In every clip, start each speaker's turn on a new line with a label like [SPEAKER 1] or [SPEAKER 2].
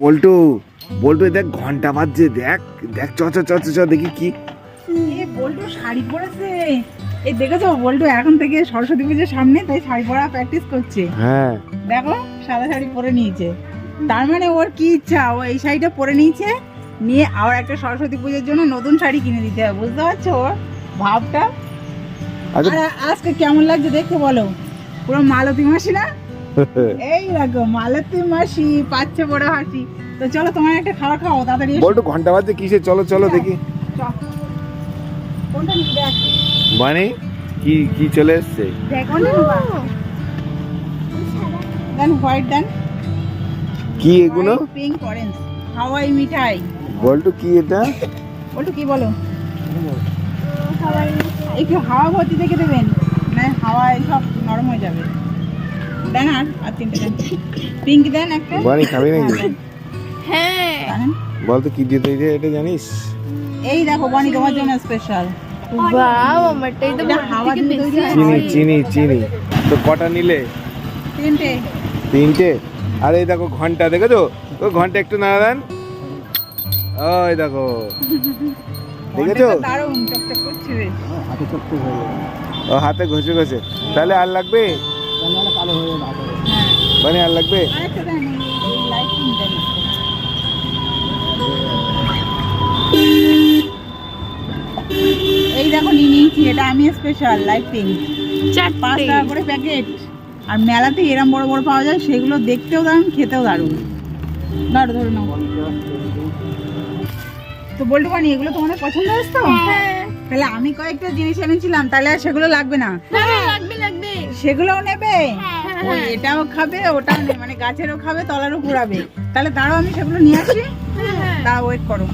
[SPEAKER 1] বল্টু বল্টু দেখ ঘণ্টা বাজছে দেখ দেখ চ চ চ চ, চ দেখি কি।
[SPEAKER 2] এ বল্টু শাড়ি পরেছে। এই দেখেছ বল্টু এখন থেকে সরস্বতী পুজোর সামনে তাই শাড়ি পরা প্র্যাকটিস করছে।
[SPEAKER 1] হ্যাঁ।
[SPEAKER 2] দেখো সাদা শাড়ি পরে নিয়েছে। তার মানে ওর কি ইচ্ছা? ও এই শাড়িটা পরে নিয়েছে নিয়ে আবার একটা সরস্বতী পুজোর জন্য নতুন শাড়ি কিনে দিতে হবে বুঝতে পারছ? ওর ভাবটা?
[SPEAKER 1] আচ্ছা।
[SPEAKER 2] আজকে কেমন লাগছে দেখতে বলো? পুরো মালতী মাসি না? এই দেখো মালতী মাসি পাচ্ছে বড় হাসি। তো চলো তোমার একটা খাবার খাও তাড়াতাড়ি।
[SPEAKER 1] বল্টু ঘণ্টা বাজছে কিসে চলো চলো দেখি।
[SPEAKER 2] কোনটা নিবি
[SPEAKER 1] মানে? কি কি চলে এসছে?
[SPEAKER 2] দেখ দেন হোয়াইট দেন।
[SPEAKER 1] কি এগুলো?
[SPEAKER 2] Pink orange. হাওয়াই মিঠাই।
[SPEAKER 1] বল্টু কি এটা?
[SPEAKER 2] বলতো কি বলো? একটু হাওয়া ভর্তি দেখে দেবেন। না হাওয়ায় সব দেন আর আর তিনটে দেন। পিঙ্ক দেন একটা।
[SPEAKER 1] বানি খাবি নাকি?
[SPEAKER 2] হ্যাঁ।
[SPEAKER 3] হ্যাঁ।
[SPEAKER 1] বলতো কি দিয়ে তৈরি এটা জানিস?
[SPEAKER 2] এই দেখো বানি তোমার জন্য স্পেশাল
[SPEAKER 3] আমারটাই তো
[SPEAKER 2] হাওয়া দিয়ে।
[SPEAKER 1] চিনি চিনি চিনি। তো কটা নিলে?
[SPEAKER 2] তিনটে।
[SPEAKER 1] তিনটে? আর এই দেখো ঘণ্টা দেখেছ? ও ঘণ্টা একটু নাড়া দেন। ওই দেখো। দেখেছ?
[SPEAKER 2] দারুণ চকচক করছে বেশ।
[SPEAKER 1] ও হাতে ঘষে ঘষে। তাহলে আর লাগবে? মানে আর লাগবে?
[SPEAKER 2] এই- দেখো নিয়ে নিয়েছি এটা আমি স্পেশাল লাইট পিঙ্ক পাঁচ টাকা করে প্যাকেট আর মেলাতে এরম বড় বড় পাওয়া যায় সেগুলো দেখতেও দারুণ খেতেও দারুণ। দাঁড়ো ধরে নাও। তো বলতে পারি এগুলো তোমাদের পছন্দ হয়েছে তো?
[SPEAKER 3] হ্যাঁ।
[SPEAKER 2] তাহলে আমি কয়েকটা জিনিস এনেছিলাম তাহলে আর সেগুলো লাগবে না?
[SPEAKER 3] হ্যাঁ, লাগবে লাগবে।
[SPEAKER 2] সেগুলোও নেবে?
[SPEAKER 3] হ্যাঁ,
[SPEAKER 2] ওই এটাও খাবে ওটাও নেবে মানে গাছেরও খাবে তলারও কুড়াবে তাহলে দাঁড়াও আমি সেগুলো নিয়ে আসি।
[SPEAKER 3] হ্যাঁ,
[SPEAKER 2] দাঁড়াও ওয়েট করো।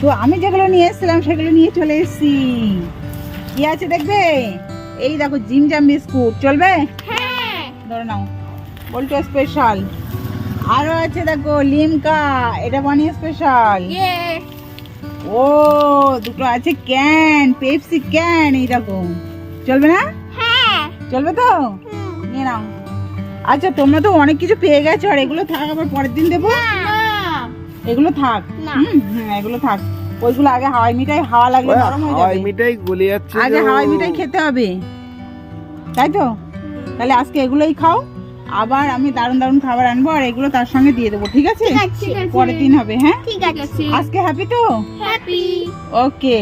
[SPEAKER 2] তো আমি যেগুলো নিয়ে এসেছিলাম সেগুলো নিয়ে চলে এসেছি। কি আছে দেখবে? এই দেখো জিম জাম বিস্কুট। চলবে?
[SPEAKER 3] হ্যাঁ।
[SPEAKER 2] ধরে নাও। বলটো স্পেশাল আরও আছে দেখো লিমকা। এটা বানিয়ে স্পেশাল
[SPEAKER 3] ইয়ে।
[SPEAKER 2] ও দুটো আছে ক্যান পেপসি ক্যান এই দেখো। চলবে না?
[SPEAKER 3] হ্যাঁ।
[SPEAKER 2] চলবে তো? নিয়ে নাও আচ্ছা তোমরা তো অনেক কিছু পেয়ে গেছো আর এগুলো থাক আবার পরের দিন দেবো? এগুলো থাক। হুম, হ্যাঁ এগুলো থাক। ওইগুলো আগে হাওয়াই মিঠাই হাওয়া লাগলে নরম হয়ে
[SPEAKER 1] হাওয়াই
[SPEAKER 2] যাবে
[SPEAKER 1] মিঠাই গলে যাচ্ছে
[SPEAKER 2] আগে হাওয়াই মিঠাই খেতে হবে। তাই তো? তাহলে আজকে এগুলোই খাও। আবার আমি দারুণ দারুণ খাবার আনব আর এগুলো তার সঙ্গে দিয়ে দেবো ঠিক আছে?
[SPEAKER 3] ঠিক আছে
[SPEAKER 2] পরের দিন হবে হ্যাঁ?
[SPEAKER 3] ঠিক আছে।
[SPEAKER 2] আজকে হ্যাপি তো?
[SPEAKER 3] হ্যাপি
[SPEAKER 2] ওকে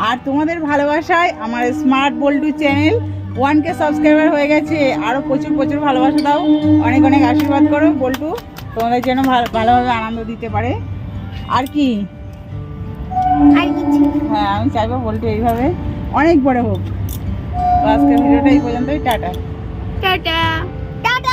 [SPEAKER 2] আর তোমাদের ভালোবাসায় আমার smart Boltu channel one K subscriber হয়ে গেছে। আরও প্রচুর প্রচুর ভালোবাসা দাও। অনেক অনেক আশীর্বাদ করো বল্টু। তোমাদের যেন ভালো- ভালোভাবে আনন্দ দিতে পারে। আর কি? হ্যাঁ আমি চাইব বল্টু এইভাবে অনেক বড় হোক। আজকের ভিডিওটা এই পর্যন্তই। টাটা।
[SPEAKER 3] টাটা। টাটা।